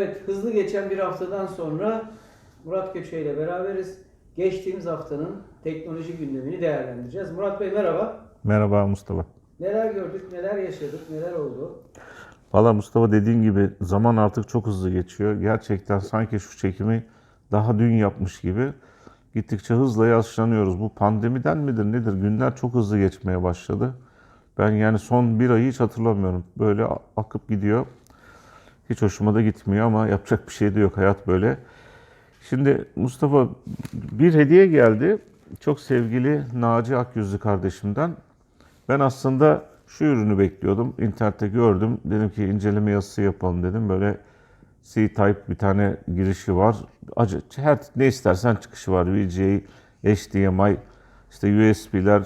Evet, hızlı geçen bir haftadan sonra Murat Göçe ile beraberiz. Geçtiğimiz haftanın teknoloji gündemini değerlendireceğiz. Murat Bey merhaba. Merhaba Mustafa. Neler gördük, neler yaşadık, neler oldu? Valla Mustafa dediğin gibi zaman artık çok hızlı geçiyor. Gerçekten sanki şu çekimi daha dün yapmış gibi gittikçe hızla yaşlanıyoruz. Bu pandemiden midir nedir? Günler çok hızlı geçmeye başladı. Ben yani son bir ayı hiç hatırlamıyorum. Böyle akıp gidiyor. Hiç hoşuma da gitmiyor ama yapacak bir şey de yok. Hayat böyle. Şimdi Mustafa bir hediye geldi. Çok sevgili Naci Akyüzlü kardeşimden. Ben aslında şu ürünü bekliyordum. İnternette gördüm. Dedim ki inceleme yazısı yapalım dedim. Böyle C-Type bir tane girişi var. Acı, her ne istersen çıkışı var. VGA, HDMI, işte USB'ler,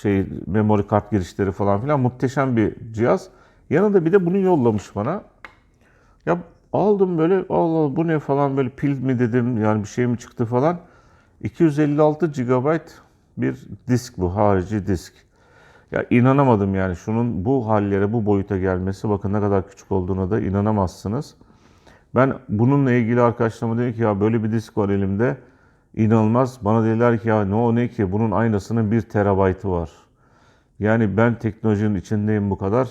şey memory kart girişleri falan filan muhteşem bir cihaz. Yanında bir de bunu yollamış bana. Ya aldım böyle Allah Allah bu ne falan böyle pil mi dedim yani bir şey mi çıktı falan. 256 GB bir disk bu harici disk. Ya inanamadım yani şunun bu hallere bu boyuta gelmesi bakın ne kadar küçük olduğuna da inanamazsınız. Ben bununla ilgili arkadaşlarıma dedim ki ya böyle bir disk var elimde inanılmaz. Bana dediler ki ya ne o ne ki bunun aynısının 1 terabaytı var. Yani ben teknolojinin içindeyim bu kadar.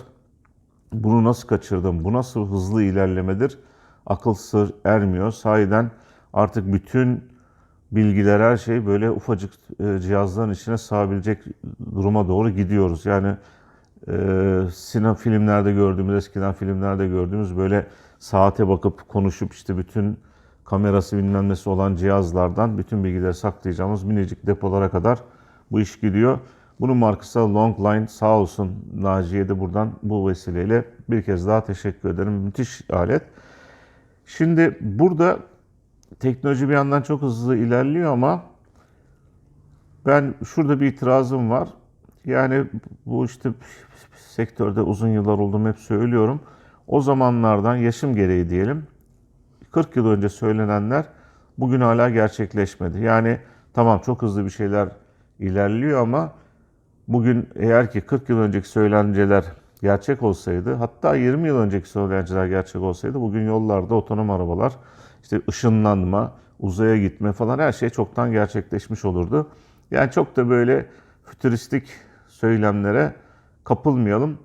Bunu nasıl kaçırdım? Bu nasıl hızlı ilerlemedir? Akıl sır ermiyor. Sahiden artık bütün bilgiler her şey böyle ufacık e, cihazların içine sığabilecek duruma doğru gidiyoruz. Yani e, sinema filmlerde gördüğümüz, eskiden filmlerde gördüğümüz böyle saate bakıp konuşup işte bütün kamerası bilmem olan cihazlardan bütün bilgileri saklayacağımız minicik depolara kadar bu iş gidiyor. Bunun markası Longline sağ olsun Naciye de buradan bu vesileyle bir kez daha teşekkür ederim. Müthiş alet. Şimdi burada teknoloji bir yandan çok hızlı ilerliyor ama ben şurada bir itirazım var. Yani bu işte sektörde uzun yıllar olduğumu hep söylüyorum. O zamanlardan yaşım gereği diyelim 40 yıl önce söylenenler bugün hala gerçekleşmedi. Yani tamam çok hızlı bir şeyler ilerliyor ama bugün eğer ki 40 yıl önceki söylenceler gerçek olsaydı, hatta 20 yıl önceki söylenceler gerçek olsaydı bugün yollarda otonom arabalar, işte ışınlanma, uzaya gitme falan her şey çoktan gerçekleşmiş olurdu. Yani çok da böyle fütüristik söylemlere kapılmayalım.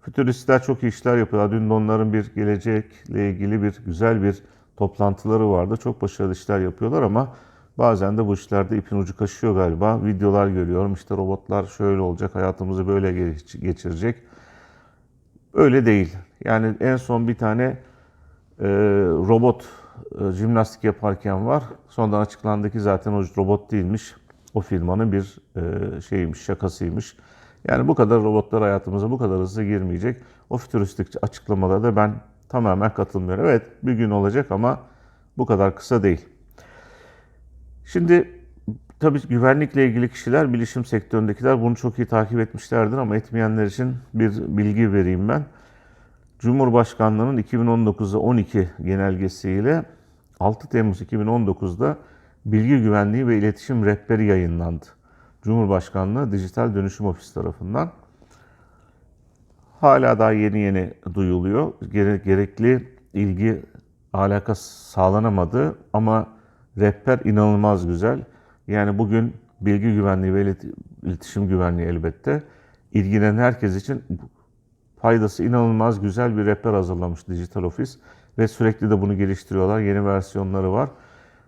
Fütüristler çok iyi işler yapıyorlar. Dün de onların bir gelecekle ilgili bir güzel bir toplantıları vardı. Çok başarılı işler yapıyorlar ama bazen de bu işlerde ipin ucu kaşıyor galiba. Videolar görüyorum. İşte robotlar şöyle olacak, hayatımızı böyle geç- geçirecek. Öyle değil. Yani en son bir tane e, robot e, jimnastik yaparken var. Sonradan açıklandı ki zaten o robot değilmiş. O firmanın bir e, şeymiş, şakasıymış. Yani bu kadar robotlar hayatımıza bu kadar hızlı girmeyecek. O fütüristik açıklamalara da ben tamamen katılmıyorum. Evet bir gün olacak ama bu kadar kısa değil. Şimdi tabii güvenlikle ilgili kişiler, bilişim sektöründekiler bunu çok iyi takip etmişlerdir ama etmeyenler için bir bilgi vereyim ben. Cumhurbaşkanlığının 2019'da 12 genelgesiyle 6 Temmuz 2019'da Bilgi Güvenliği ve İletişim Rehberi yayınlandı. Cumhurbaşkanlığı Dijital Dönüşüm Ofisi tarafından. Hala daha yeni yeni duyuluyor. Gere- Gerekli ilgi alaka sağlanamadı ama rehber inanılmaz güzel. Yani bugün bilgi güvenliği ve ilet- iletişim güvenliği elbette ilgilenen herkes için faydası inanılmaz güzel bir rehber hazırlamış Dijital Ofis ve sürekli de bunu geliştiriyorlar. Yeni versiyonları var.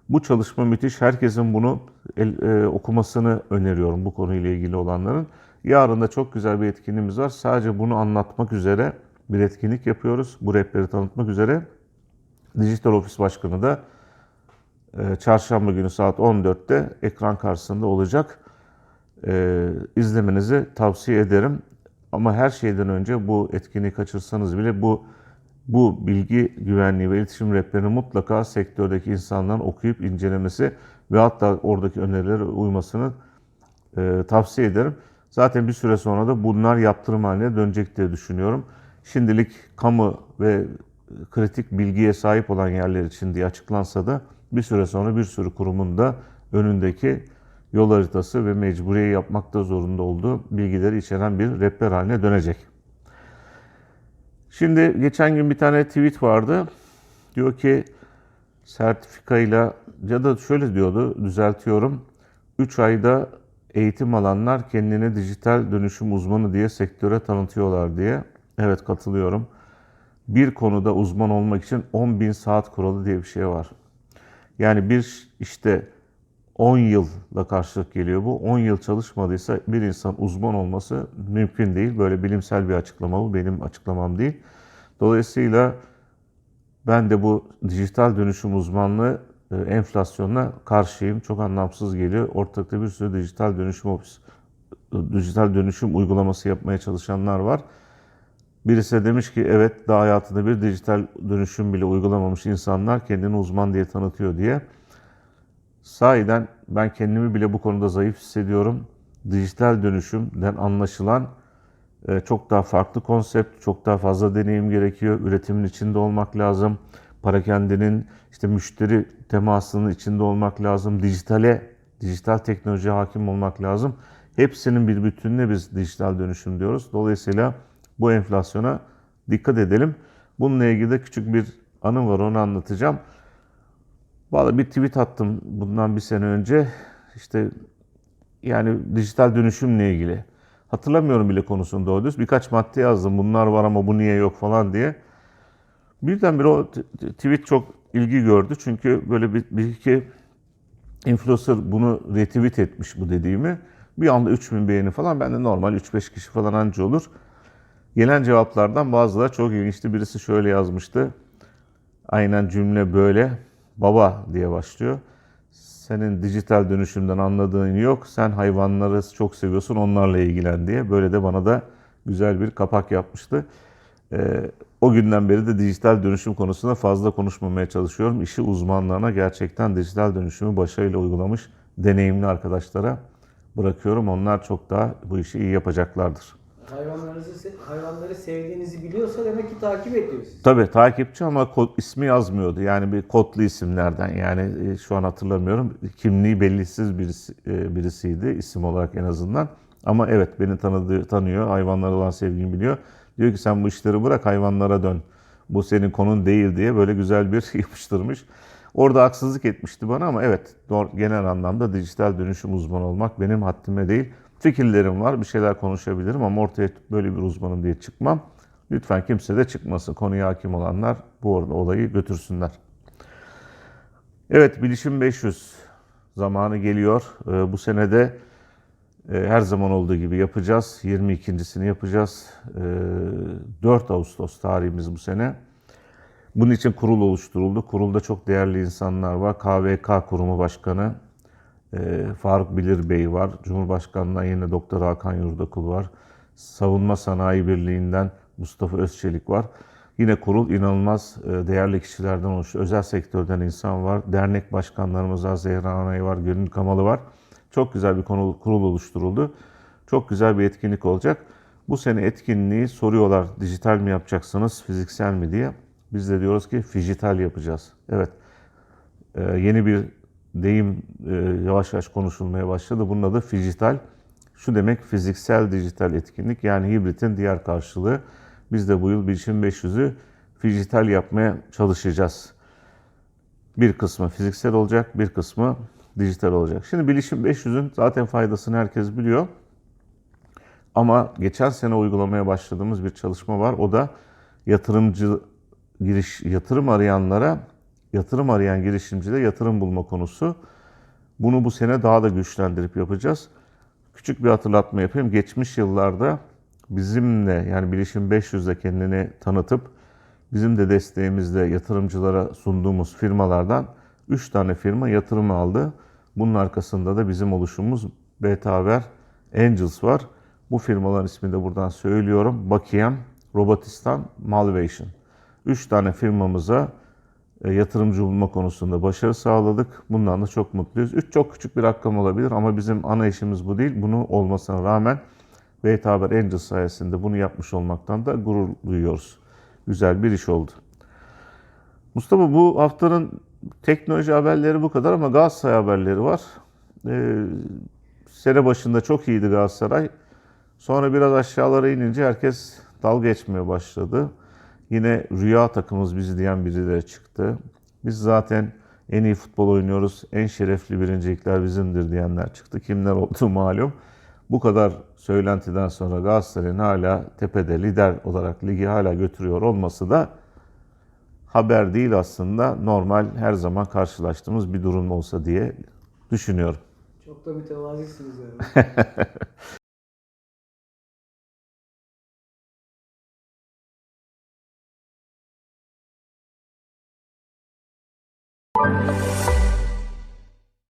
Bu çalışma müthiş. Herkesin bunu el- e, okumasını öneriyorum bu konuyla ilgili olanların. Yarın da çok güzel bir etkinliğimiz var. Sadece bunu anlatmak üzere bir etkinlik yapıyoruz. Bu rehberi tanıtmak üzere. Dijital Ofis Başkanı da çarşamba günü saat 14'te ekran karşısında olacak. E, izlemenizi tavsiye ederim. Ama her şeyden önce bu etkinliği kaçırsanız bile bu bu bilgi güvenliği ve iletişim rehberini mutlaka sektördeki insanların okuyup incelemesi ve hatta oradaki önerilere uymasını e, tavsiye ederim. Zaten bir süre sonra da bunlar yaptırım haline dönecek diye düşünüyorum. Şimdilik kamu ve kritik bilgiye sahip olan yerler için diye açıklansa da bir süre sonra bir sürü kurumun da önündeki yol haritası ve mecburiye yapmakta zorunda olduğu bilgileri içeren bir rehber haline dönecek. Şimdi geçen gün bir tane tweet vardı. Diyor ki sertifikayla ya da şöyle diyordu düzeltiyorum. 3 ayda eğitim alanlar kendini dijital dönüşüm uzmanı diye sektöre tanıtıyorlar diye. Evet katılıyorum. Bir konuda uzman olmak için 10.000 saat kuralı diye bir şey var. Yani bir işte 10 yılla karşılık geliyor bu. 10 yıl çalışmadıysa bir insan uzman olması mümkün değil. Böyle bilimsel bir açıklama bu. Benim açıklamam değil. Dolayısıyla ben de bu dijital dönüşüm uzmanlığı e, enflasyonuna karşıyım. Çok anlamsız geliyor. Ortalıkta bir sürü dijital dönüşüm ofis, dijital dönüşüm uygulaması yapmaya çalışanlar var. Birisi de demiş ki evet daha hayatında bir dijital dönüşüm bile uygulamamış insanlar kendini uzman diye tanıtıyor diye. Sahiden ben kendimi bile bu konuda zayıf hissediyorum. Dijital dönüşümden anlaşılan e, çok daha farklı konsept, çok daha fazla deneyim gerekiyor. Üretimin içinde olmak lazım. Parakendinin işte müşteri temasının içinde olmak lazım. Dijitale, dijital teknolojiye hakim olmak lazım. Hepsinin bir bütününe biz dijital dönüşüm diyoruz. Dolayısıyla bu enflasyona dikkat edelim. Bununla ilgili de küçük bir anım var onu anlatacağım. Vallahi bir tweet attım bundan bir sene önce. İşte yani dijital dönüşümle ilgili. Hatırlamıyorum bile konusunu doğru düz. Birkaç madde yazdım. Bunlar var ama bu niye yok falan diye. Birdenbire o tweet çok ilgi gördü. Çünkü böyle bir, bir iki influencer bunu retweet etmiş bu dediğimi. Bir anda 3000 beğeni falan. Ben de normal 3-5 kişi falan anca olur. Gelen cevaplardan bazıları çok ilginçti. Birisi şöyle yazmıştı. Aynen cümle böyle. Baba diye başlıyor. Senin dijital dönüşümden anladığın yok. Sen hayvanları çok seviyorsun onlarla ilgilen diye. Böyle de bana da güzel bir kapak yapmıştı. Ee, o günden beri de dijital dönüşüm konusunda fazla konuşmamaya çalışıyorum. İşi uzmanlarına gerçekten dijital dönüşümü başarıyla uygulamış deneyimli arkadaşlara bırakıyorum. Onlar çok daha bu işi iyi yapacaklardır. Hayvanlarınızı, hayvanları sevdiğinizi biliyorsa demek ki takip ediyor sizi. Tabii takipçi ama kod, ismi yazmıyordu. Yani bir kodlu isimlerden. Yani e, şu an hatırlamıyorum. Kimliği bellisiz birisi, e, birisiydi isim olarak en azından. Ama evet beni tanıdığı, tanıyor. Hayvanlara olan sevgimi biliyor. Diyor ki sen bu işleri bırak hayvanlara dön. Bu senin konun değil diye böyle güzel bir yapıştırmış. Orada haksızlık etmişti bana ama evet genel anlamda dijital dönüşüm uzmanı olmak benim haddime değil. Fikirlerim var, bir şeyler konuşabilirim ama ortaya böyle bir uzmanım diye çıkmam. Lütfen kimse de çıkmasın. Konuya hakim olanlar bu orada olayı götürsünler. Evet, Bilişim 500 zamanı geliyor. Ee, Bu sene de e, her zaman olduğu gibi yapacağız. 22.sini yapacağız. Ee, 4 Ağustos tarihimiz bu sene. Bunun için kurul oluşturuldu. Kurulda çok değerli insanlar var. KVK Kurumu Başkanı e, Faruk Bilir Bey var. Cumhurbaşkanlığı yine Doktor Hakan Yurdakul var. Savunma Sanayi Birliği'nden Mustafa Özçelik var. Yine kurul inanılmaz e, değerli kişilerden oluşuyor. Özel sektörden insan var. Dernek başkanlarımız var. Zehra Anay var. Gönül Kamalı var. Çok güzel bir konu, kurul oluşturuldu. Çok güzel bir etkinlik olacak. Bu sene etkinliği soruyorlar dijital mi yapacaksınız, fiziksel mi diye. Biz de diyoruz ki fijital yapacağız. Evet, ee, yeni bir deyim e, yavaş yavaş konuşulmaya başladı. Bunun adı fijital. Şu demek fiziksel dijital etkinlik yani hibritin diğer karşılığı. Biz de bu yıl Bilişim 500'ü fijital yapmaya çalışacağız. Bir kısmı fiziksel olacak, bir kısmı dijital olacak. Şimdi Bilişim 500'ün zaten faydasını herkes biliyor. Ama geçen sene uygulamaya başladığımız bir çalışma var. O da yatırımcı giriş yatırım arayanlara yatırım arayan girişimcilere yatırım bulma konusu. Bunu bu sene daha da güçlendirip yapacağız. Küçük bir hatırlatma yapayım. Geçmiş yıllarda bizimle yani Bilişim 500'de kendini tanıtıp bizim de desteğimizle yatırımcılara sunduğumuz firmalardan 3 tane firma yatırım aldı. Bunun arkasında da bizim oluşumumuz Beta Haber Angels var. Bu firmaların ismini de buradan söylüyorum. Bakiyem, Robotistan, Malvation. 3 tane firmamıza yatırımcı bulma konusunda başarı sağladık. Bundan da çok mutluyuz. 3 çok küçük bir rakam olabilir ama bizim ana işimiz bu değil. Bunu olmasına rağmen Beta Haber Angels sayesinde bunu yapmış olmaktan da gurur duyuyoruz. Güzel bir iş oldu. Mustafa bu haftanın teknoloji haberleri bu kadar ama Galatasaray haberleri var. Ee, sene başında çok iyiydi Galatasaray. Sonra biraz aşağılara inince herkes dalga geçmeye başladı. Yine rüya takımız bizi diyen birileri çıktı. Biz zaten en iyi futbol oynuyoruz, en şerefli birincilikler bizimdir diyenler çıktı. Kimler olduğu malum. Bu kadar söylentiden sonra Galatasaray'ın hala tepede lider olarak ligi hala götürüyor olması da haber değil aslında normal her zaman karşılaştığımız bir durum olsa diye düşünüyorum. Çok da mütevazısınız yani.